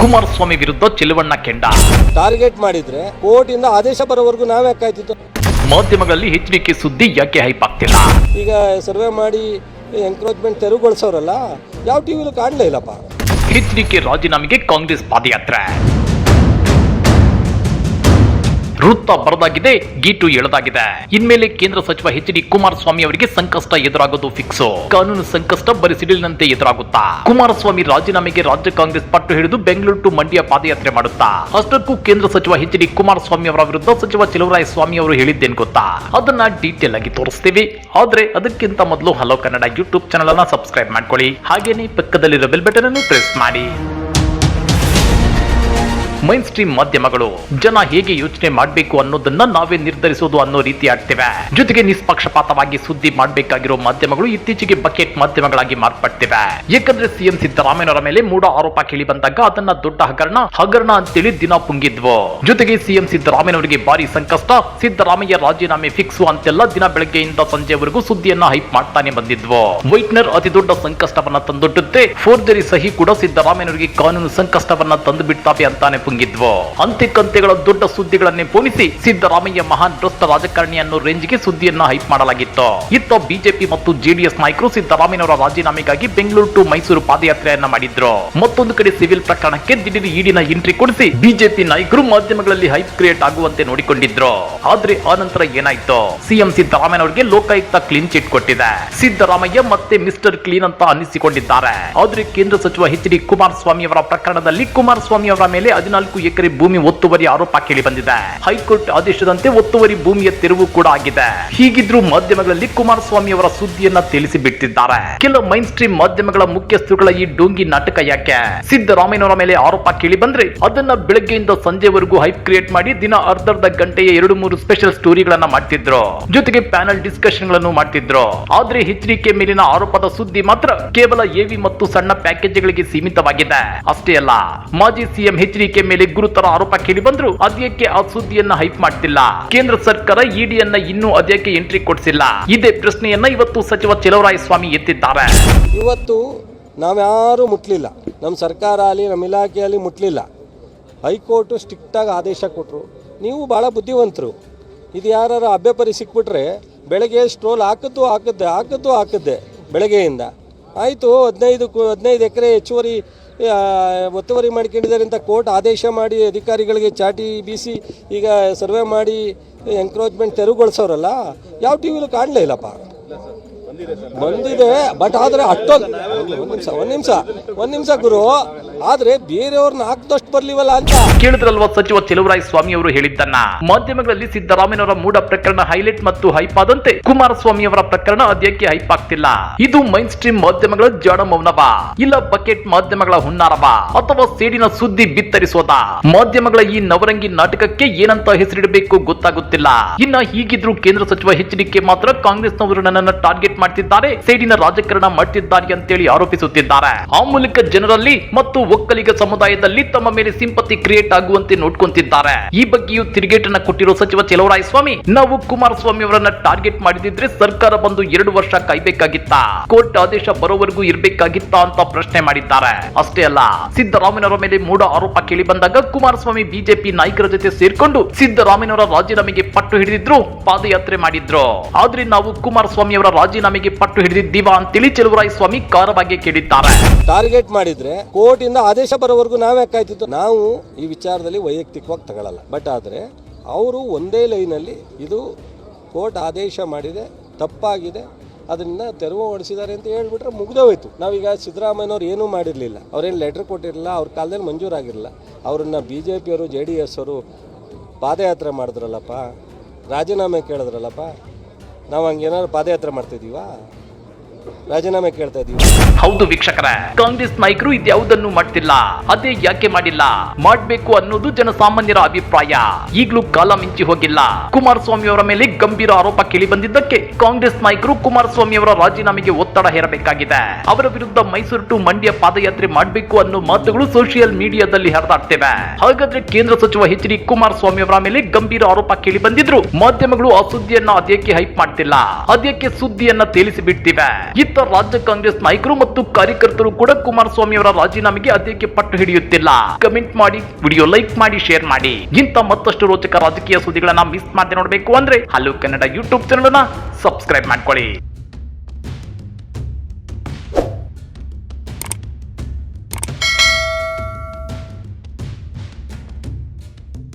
ಕುಮಾರಸ್ವಾಮಿ ವಿರುದ್ಧ ಚೆಲುವಣ್ಣ ಕೆಂಡ. ಟಾರ್ಗೆಟ್ ಮಾಡಿದ್ರೆ ಕೋರ್ಟ್ ಇಂದ ಆದೇಶ ಬರೋವರೆಗೂ ನಾವೇ ಕಾಯ್ತಿತ್ತು ಮಾಧ್ಯಮಗಳಲ್ಲಿ ಹೆಚ್ಚಿಗೆ ಸುದ್ದಿ ಯಾಕೆ ಹೈಪ್ ಆಗ್ತಿಲ್ಲ? ಈಗ ಸರ್ವೆ ಮಾಡಿ ಎಂಕ್ರೋಚ್ಮೆಂಟ್ ತೆರವುಗೊಳಿಸೋರಲ್ಲ ಯಾವ ಟಿವಿಲೂ ಕಾಣಲೇ ಇಲ್ಲಪ್ಪ. ಹೆಚ್ಚಿಗೆ ರಾಜೀನಾಮೆಗೆ ಕಾಂಗ್ರೆಸ್ ಪಾದಯಾತ್ರೆ. ವೃತ್ತ ಬರದಾಗಿದೆ, ಗೀಟು ಎಳೆದಾಗಿದೆ. ಇನ್ಮೇಲೆ ಕೇಂದ್ರ ಸಚಿವ ಎಚ್ ಡಿ ಕುಮಾರಸ್ವಾಮಿ ಅವರಿಗೆ ಸಂಕಷ್ಟ ಎದುರಾಗೋದು ಫಿಕ್ಸ್ ಕಾನೂನು ಸಂಕಷ್ಟ ಬರೀ ಸಿಡಿಲಿನಂತೆ ಎದುರಾಗುತ್ತಾ? ಕುಮಾರಸ್ವಾಮಿ ರಾಜೀನಾಮೆಗೆ ರಾಜ್ಯ ಕಾಂಗ್ರೆಸ್ ಪಟ್ಟು ಹಿಡಿದು ಬೆಂಗಳೂರು ಟು ಮಂಡ್ಯ ಪಾದಯಾತ್ರೆ ಮಾಡುತ್ತಾ? ಅಷ್ಟಕ್ಕೂ ಕೇಂದ್ರ ಸಚಿವ ಎಚ್ ಡಿ ಕುಮಾರಸ್ವಾಮಿ ಅವರ ವಿರುದ್ಧ ಸಚಿವ ಚಿಲುವರಾಯ ಸ್ವಾಮಿ ಅವರು ಹೇಳಿದ್ದೇನು ಗೊತ್ತಾ? ಅದನ್ನ ಡೀಟೇಲ್ ಆಗಿ ತೋರಿಸ್ತೀವಿ. ಆದ್ರೆ ಅದಕ್ಕಿಂತ ಮೊದಲು ಹಲೋ ಕನ್ನಡ ಯೂಟ್ಯೂಬ್ ಚಾನಲ್ ಅನ್ನ ಸಬ್ಸ್ಕ್ರೈಬ್ ಮಾಡ್ಕೊಳ್ಳಿ. ಹಾಗೇನೆ ಪಕ್ಕದಲ್ಲಿರೋ ಬೆಲ್ ಬಟನ್ ಅನ್ನು ಪ್ರೆಸ್ ಮಾಡಿ. ಮೈನ್ ಸ್ಟ್ರೀಮ್ ಮಾಧ್ಯಮಗಳು ಜನ ಹೇಗೆ ಯೋಚನೆ ಮಾಡಬೇಕು ಅನ್ನೋದನ್ನ ನಾವೇ ನಿರ್ಧರಿಸೋದು ಅನ್ನೋ ರೀತಿ ಆಡ್ತೇವೆ ಜೊತೆಗೆ ನಿಷ್ಪಕ್ಷಪಾತವಾಗಿ ಸುದ್ದಿ ಮಾಡಬೇಕಾಗಿರೋ ಮಾಧ್ಯಮಗಳು ಇತ್ತೀಚೆಗೆ ಬಕೆಟ್ ಮಾಧ್ಯಮಗಳಾಗಿ ಮಾರ್ಪಡ್ತಿವೆ ಏಕೆಂದ್ರೆ ಸಿಎಂ ಸಿದ್ದರಾಮಯ್ಯನವರ ಮೇಲೆ ಮೂಡ ಆರೋಪ ಕೇಳಿ ಬಂದಾಗ ಅದನ್ನ ದೊಡ್ಡ ಹಗರಣ ಹಗರಣ ಅಂತೇಳಿ ದಿನ ಪುಂಗಿದ್ವು. ಜೊತೆಗೆ ಸಿಎಂ ಸಿದ್ದರಾಮಯ್ಯನವರಿಗೆ ಭಾರಿ ಸಂಕಷ್ಟ, ಸಿದ್ದರಾಮಯ್ಯ ರಾಜೀನಾಮೆ ಫಿಕ್ಸ್ ಅಂತೆಲ್ಲ ದಿನ ಬೆಳಗ್ಗೆಯಿಂದ ಸಂಜೆವರೆಗೂ ಸುದ್ದಿಯನ್ನ ಹೈಪ್ ಮಾಡ್ತಾನೆ ಬಂದಿದ್ವು. ವೈಟ್ನರ್ ಅತಿ ದೊಡ್ಡ ಸಂಕಷ್ಟವನ್ನ ತಂದೊಡ್ಡುತ್ತೆ, ಫೋರ್ಜರಿ ಸಹಿ ಕೂಡ ಸಿದ್ದರಾಮಯ್ಯನವರಿಗೆ ಕಾನೂನು ಸಂಕಷ್ಟವನ್ನ ತಂದು ಬಿಡ್ತಾವೆ ಅಂತಾನೆ ಅಂತೆ ಕಂತೆಗಳ ದೊಡ್ಡ ಸುದ್ದಿಗಳನ್ನೇ ಪೋಣಿಸಿ ಸಿದ್ದರಾಮಯ್ಯ ಮಹಾನ್ ಭ್ರಷ್ಟ ರಾಜಕಾರಣಿಯನ್ನು ರೇಂಜ್ಗೆ ಸುದ್ದಿಯನ್ನ ಹೈಪ್ ಮಾಡಲಾಗಿತ್ತು. ಇತ್ತ ಬಿಜೆಪಿ ಮತ್ತು ಜೆಡಿಎಸ್ ನಾಯಕರು ಸಿದ್ದರಾಮಯ್ಯನವರ ರಾಜೀನಾಮೆಗಾಗಿ ಬೆಂಗಳೂರು ಟು ಮೈಸೂರು ಪಾದಯಾತ್ರೆಯನ್ನ ಮಾಡಿದ್ರು. ಮತ್ತೊಂದು ಕಡೆ ಸಿವಿಲ್ ಪ್ರಕರಣಕ್ಕೆ ದಿಢೀರ್ ಈಡಿನ ಎಂಟ್ರಿ ಕೊಡಿಸಿ ಬಿಜೆಪಿ ನಾಯಕರು ಮಾಧ್ಯಮಗಳಲ್ಲಿ ಹೈಪ್ ಕ್ರಿಯೇಟ್ ಆಗುವಂತೆ ನೋಡಿಕೊಂಡಿದ್ರು. ಆದ್ರೆ ಆ ನಂತರ ಏನಾಯ್ತು? ಸಿಎಂ ಸಿದ್ದರಾಮಯ್ಯನವರಿಗೆ ಲೋಕಾಯುಕ್ತ ಕ್ಲೀನ್ ಚಿಟ್ ಕೊಟ್ಟಿದೆ. ಸಿದ್ದರಾಮಯ್ಯ ಮತ್ತೆ ಮಿಸ್ಟರ್ ಕ್ಲೀನ್ ಅಂತ ಅನ್ನಿಸಿಕೊಂಡಿದ್ದಾರೆ. ಆದ್ರೆ ಕೇಂದ್ರ ಸಚಿವ ಎಚ್ ಡಿ ಕುಮಾರಸ್ವಾಮಿ ಅವರ ಪ್ರಕರಣದಲ್ಲಿ ಕುಮಾರಸ್ವಾಮಿ ಅವರ ಮೇಲೆ ಹದಿನಾಲ್ಕು ಎಕರೆ ಭೂಮಿ ಒತ್ತುವರಿ ಆರೋಪ ಕೇಳಿ ಬಂದಿದೆ. ಹೈಕೋರ್ಟ್ ಆದೇಶದಂತೆ ಒತ್ತುವರಿ ಭೂಮಿಯ ತೆರವು ಕೂಡ ಆಗಿದೆ. ಹೀಗಿದ್ರೂ ಮಾಧ್ಯಮಗಳಲ್ಲಿ ಕುಮಾರಸ್ವಾಮಿ ಅವರ ಸುದ್ದಿಯನ್ನ ತಿಳಿಸಿ ಬಿಟ್ಟಿದ್ದಾರೆ ಕೆಲವು ಮೈನ್ ಸ್ಟ್ರೀಮ್ ಮಾಧ್ಯಮಗಳ ಮುಖ್ಯಸ್ಥರುಗಳ ಈ ಡೋಂಗಿ ನಾಟಕ ಯಾಕೆ? ಸಿದ್ದರಾಮಯ್ಯನವರ ಮೇಲೆ ಆರೋಪ ಕೇಳಿ ಬಂದ್ರೆ ಅದನ್ನ ಬೆಳಗ್ಗೆಯಿಂದ ಸಂಜೆವರೆಗೂ ಹೈಪ್ ಕ್ರಿಯೇಟ್ ಮಾಡಿ ದಿನ ಅರ್ಧರ್ಧ ಗಂಟೆಯ ಎರಡು ಮೂರು ಸ್ಪೆಷಲ್ ಸ್ಟೋರಿಗಳನ್ನ ಮಾಡ್ತಿದ್ರು. ಜೊತೆಗೆ ಪ್ಯಾನಲ್ ಡಿಸ್ಕಷನ್ಗಳನ್ನು ಮಾಡ್ತಿದ್ರು. ಆದ್ರೆ ಎಚ್ಚರಿಕೆ ಮೇಲಿನ ಆರೋಪದ ಸುದ್ದಿ ಮಾತ್ರ ಕೇವಲ ಎವಿ ಮತ್ತು ಸಣ್ಣ ಪ್ಯಾಕೇಜ್ಗಳಿಗೆ ಸೀಮಿತವಾಗಿದೆ. ಅಷ್ಟೇ ಅಲ್ಲ, ಮಾಜಿ ಸಿಎಂ ಎಚ್ಚರಿಕೆ ಮೇಲೆ ಗುರುತರ ಆರೋಪ ಕೇಳಿ ಬಂದ್ರು. ಅದ್ಯಕ್ಕೆ ಆ ಸುದ್ದಿಯನ್ನ ಹೈಪ್ ಮಾಡ್ತಿಲ್ಲ. ಕೇಂದ್ರ ಸರ್ಕಾರ ಇಡಿಯನ್ನ ಇನ್ನೂ ಅದ್ಯಕ್ಕೆ ಎಂಟ್ರಿ ಕೊಡಿಸಿಲ್ಲ. ಇದೇ ಪ್ರಶ್ನೆಯನ್ನ ಇವತ್ತು ಸಚಿವ ಸ್ವಾಮಿ ಎತ್ತಿದ್ದಾರೆ. ಇವತ್ತು ನಾವ್ಯಾರು ಮುಟ್ಲಿಲ್ಲ. ನಮ್ಮ ಸರ್ಕಾರ ಆಗಲಿ ನಮ್ಮ ಇಲಾಖೆಯಲ್ಲಿ ಮುಟ್ಲಿಲ್ಲ. ಹೈಕೋರ್ಟು ಸ್ಟ್ರಿಕ್ಟಾಗಿ ಆದೇಶ ಕೊಟ್ಟರು ನೀವು ಭಾಳ ಬುದ್ಧಿವಂತರು. ಇದು ಯಾರು ಅಭ್ಯಪರಿ ಸಿಕ್ಬಿಟ್ರೆ ಬೆಳಗ್ಗೆ ಸ್ಟ್ರೋಲ್ ಹಾಕಿದ್ದು ಹಾಕಿದ್ದೆ, ಹಾಕಿದ್ದು ಹಾಕದ್ದೆ ಬೆಳಗ್ಗೆಯಿಂದ. ಆಯಿತು, ಹದಿನೈದು ಹದಿನೈದು ಎಕರೆ ಹೆಚ್ಚುವರಿ ಒತ್ತುವರಿ ಮಾಡ್ಕೊಂಡಿದ್ದಾರೆ ಅಂತ ಕೋರ್ಟ್ ಆದೇಶ ಮಾಡಿ ಅಧಿಕಾರಿಗಳಿಗೆ ಚಾಟಿ ಬೀಸಿ ಈಗ ಸರ್ವೆ ಮಾಡಿ ಎಂಕ್ರೋಚ್ಮೆಂಟ್ ತೆರವುಗೊಳಿಸೋರಲ್ಲ, ಯಾವ ಟಿ ವಿಲೂ ಕಾಣಲೇ ಇಲ್ಲಪ್ಪ. ಬಂದಿದೆ ಬಟ್ ಆದರೆ ಅಷ್ಟೊಂದು ಒಂದು ನಿಮಿಷ ಒಂದು ನಿಮಿಷ ಒಂದು ನಿಮಿಷ ಗುರು. ಆದ್ರೆ ಬೇರೆಯವ್ರನ್ನ ಹಾಕ್ದಷ್ಟು ಬರ್ಲಿವಲ್ಲ ಅಂತ. ಕೇಳಿದ್ರಲ್ವ ಸಚಿವ ಚೆಲುವರಾಯ ಸ್ವಾಮಿ ಅವರು ಹೇಳಿದ್ದನ್ನ? ಮಾಧ್ಯಮಗಳಲ್ಲಿ ಸಿದ್ದರಾಮಯ್ಯನವರ ಮೂಡ ಪ್ರಕರಣ ಹೈಲೈಟ್ ಮತ್ತು ಹೈಪ್ ಆದಂತೆ ಕುಮಾರಸ್ವಾಮಿ ಅವರ ಪ್ರಕರಣ ಅದ್ಯಕ್ಕೆ ಹೈಪ್ ಆಗ್ತಿಲ್ಲ? ಇದು ಮೈನ್ ಸ್ಟ್ರೀಮ್ ಮಾಧ್ಯಮಗಳ ಜಾಣ ಮೌನವ. ಇಲ್ಲ ಬಕೆಟ್ ಮಾಧ್ಯಮಗಳ ಹುನ್ನಾರವ ಅಥವಾ ಸೇಡಿನ ಸುದ್ದಿ ಬಿತ್ತರಿಸೋದ. ಮಾಧ್ಯಮಗಳ ಈ ನವರಂಗಿ ನಾಟಕಕ್ಕೆ ಏನಂತ ಹೆಸರಿಡಬೇಕು ಗೊತ್ತಾಗುತ್ತಿಲ್ಲ. ಇನ್ನ ಹೀಗಿದ್ರು ಕೇಂದ್ರ ಸಚಿವ ಎಚ್ ಮಾತ್ರ ಮಾತ್ರ ಕಾಂಗ್ರೆಸ್ನವರು ನನ್ನನ್ನು ಟಾರ್ಗೆಟ್ ಮಾಡ್ತಿದ್ದಾರೆ, ಸೇಡಿನ ರಾಜಕಾರಣ ಮಾಡ್ತಿದ್ದಾರೆ ಅಂತೇಳಿ ಆರೋಪಿಸುತ್ತಿದ್ದಾರೆ. ಆ ಮೂಲಕ ಜನರಲ್ಲಿ ಮತ್ತು ಒಕ್ಕಲಿಗ ಸಮುದಾಯದಲ್ಲಿ ತಮ್ಮ ಮೇಲೆ ಸಿಂಪತಿ ಕ್ರಿಯೇಟ್ ಆಗುವಂತೆ ನೋಡ್ಕೊಂತಿದ್ದಾರೆ. ಈ ಬಗ್ಗೆಯೂ ತಿರುಗೇಟನ್ನ ಕೊಟ್ಟಿರೋ ಸಚಿವ ಚೆಲುವರಾಯ ಸ್ವಾಮಿ ನಾವು ಕುಮಾರಸ್ವಾಮಿ ಅವರನ್ನ ಟಾರ್ಗೆಟ್ ಮಾಡಿದ್ರೆ ಸರ್ಕಾರ ಬಂದು ಎರಡು ವರ್ಷ ಕಾಯ್ಬೇಕಾಗಿತ್ತ? ಕೋರ್ಟ್ ಆದೇಶ ಬರೋವರೆಗೂ ಇರ್ಬೇಕಾಗಿತ್ತ ಅಂತ ಪ್ರಶ್ನೆ ಮಾಡಿದ್ದಾರೆ. ಅಷ್ಟೇ ಅಲ್ಲ ಸಿದ್ದರಾಮಯ್ಯವರ ಮೇಲೆ ಮೂಡ ಆರೋಪ ಕೇಳಿ ಬಂದಾಗ ಕುಮಾರಸ್ವಾಮಿ ಬಿಜೆಪಿ ನಾಯಕರ ಜೊತೆ ಸೇರ್ಕೊಂಡು ಸಿದ್ದರಾಮಯ್ಯವರ ರಾಜೀನಾಮೆಗೆ ಪಟ್ಟು ಹಿಡಿದಿದ್ರು, ಪಾದಯಾತ್ರೆ ಮಾಡಿದ್ರು. ಆದ್ರೆ ನಾವು ಕುಮಾರಸ್ವಾಮಿ ಅವರ ರಾಜೀನಾಮೆಗೆ ಪಟ್ಟು ಹಿಡಿದಿದ್ದೀವಾ ಅಂತೇಳಿ ಚೆಲುವರಾಯ ಸ್ವಾಮಿ ಕಾರವಾಗಿ ಕೇಳಿದ್ದಾರೆ. ಟಾರ್ಗೆಟ್ ಮಾಡಿದ್ರೆ ಕೋರ್ಟ್ ಇಂದ ಆದೇಶ ಬರೋವರೆಗೂ ನಾವೇ ಕಾಯ್ತಿದ್ದು. ನಾವು ಈ ವಿಚಾರದಲ್ಲಿ ವೈಯಕ್ತಿಕವಾಗಿ ತಗೊಳ್ಳಲ್ಲ ಬಟ್ ಆದ್ರೆ ಅವರು ಒಂದೇ ಲೈನಲ್ಲಿ ಇದು ಕೋರ್ಟ್ ಆದೇಶ ಮಾಡಿದೆ, ತಪ್ಪಾಗಿದೆ, ಅದನ್ನ ತೆರವುಗೊಳಿಸಿದ್ದಾರೆ ಅಂತ ಹೇಳ್ಬಿಟ್ರೆ ಮುಗ್ದೋಯ್ತು. ನಾವೀಗ ಸಿದ್ದರಾಮಯ್ಯನವ್ರು ಏನೂ ಮಾಡಿರಲಿಲ್ಲ. ಅವ್ರೇನು ಲೆಟ್ರ್ ಕೊಟ್ಟಿರಲಿಲ್ಲ, ಅವ್ರ ಕಾಲದಲ್ಲಿ ಮಂಜೂರಾಗಿರಲಿಲ್ಲ ಅವ್ರನ್ನ ಬಿ ಜೆ ಪಿಯವರು ಜೆ ಡಿ ಎಸ್ ಅವರು ಪಾದಯಾತ್ರೆ ಮಾಡಿದ್ರಲ್ಲಪ್ಪ, ರಾಜೀನಾಮೆ ಕೇಳಿದ್ರಲ್ಲಪ್ಪ, ನಾವು ಹಂಗೇನಾದ್ರು ಪಾದಯಾತ್ರೆ ಮಾಡ್ತಿದ್ದೀವಾ? ರಾಜೀನಾಮೆ ಕೇಳ್ತಾ ಇದೀವಿ. ಹೌದು ವೀಕ್ಷಕರೇ, ಕಾಂಗ್ರೆಸ್ ನಾಯಕರು ಇದ್ಯಾವುದನ್ನು ಮಾಡ್ತಿಲ್ಲ, ಅದೇ ಯಾಕೆ ಮಾಡಿಲ್ಲ? ಮಾಡ್ಬೇಕು ಅನ್ನೋದು ಜನಸಾಮಾನ್ಯರ ಅಭಿಪ್ರಾಯ. ಈಗಲೂ ಕಾಲ ಮಿಂಚಿ ಹೋಗಿಲ್ಲ. ಕುಮಾರಸ್ವಾಮಿ ಅವರ ಮೇಲೆ ಗಂಭೀರ ಆರೋಪ ಕೇಳಿ ಬಂದಿದ್ದಕ್ಕೆ ಕಾಂಗ್ರೆಸ್ ನಾಯಕರು ಕುಮಾರಸ್ವಾಮಿ ಅವರ ರಾಜೀನಾಮೆಗೆ ಒತ್ತಡ ಹೇರಬೇಕಾಗಿದೆ. ಅವರ ವಿರುದ್ಧ ಮೈಸೂರು ಟು ಮಂಡ್ಯ ಪಾದಯಾತ್ರೆ ಮಾಡಬೇಕು ಅನ್ನೋ ಮಾತುಗಳು ಸೋಷಿಯಲ್ ಮೀಡಿಯಾದಲ್ಲಿ ಹರಿದಾಡ್ತಿವೆ. ಹಾಗಾದ್ರೆ ಕೇಂದ್ರ ಸಚಿವ ಎಚ್ ಡಿ ಕುಮಾರಸ್ವಾಮಿ ಅವರ ಮೇಲೆ ಗಂಭೀರ ಆರೋಪ ಕೇಳಿ ಬಂದಿದ್ರು. ಮಾಧ್ಯಮಗಳು ಆ ಸುದ್ದಿಯನ್ನ ಅದ್ಯಕ್ಕೆ ಹೈಪ್ ಮಾಡ್ತಿಲ್ಲ. ಅದ್ಯಕ್ಕೆ ಸುದ್ದಿಯನ್ನ ತೇಲಿಸಿ ಬಿಡ್ತಿವೆ. ಇತ್ತ ರಾಜ್ಯ ಕಾಂಗ್ರೆಸ್ ನಾಯಕರು ಮತ್ತು ಕಾರ್ಯಕರ್ತರು ಕೂಡ ಕುಮಾರಸ್ವಾಮಿ ಅವರ ರಾಜೀನಾಮೆಗೆ ಅದೇಕೆ ಪಟ್ಟು ಹಿಡಿಯುತ್ತಿಲ್ಲ. ಕಮೆಂಟ್ ಮಾಡಿ ವಿಡಿಯೋ ಲೈಕ್ ಮಾಡಿ ಶೇರ್ ಮಾಡಿ. ಇಂಥ ಮತ್ತಷ್ಟು ರೋಚಕ ರಾಜಕೀಯ ಸುದ್ದಿಗಳನ್ನ ಮಿಸ್ ಮಾಡದೆ ನೋಡಬೇಕು ಅಂದ್ರೆ ಹಲೋ ಕನ್ನಡ ಯೂಟ್ಯೂಬ್ ಚಾನಲ್ ಅನ್ನ ಸಬ್ಸ್ಕ್ರೈಬ್ ಮಾಡ್ಕೊಳ್ಳಿ.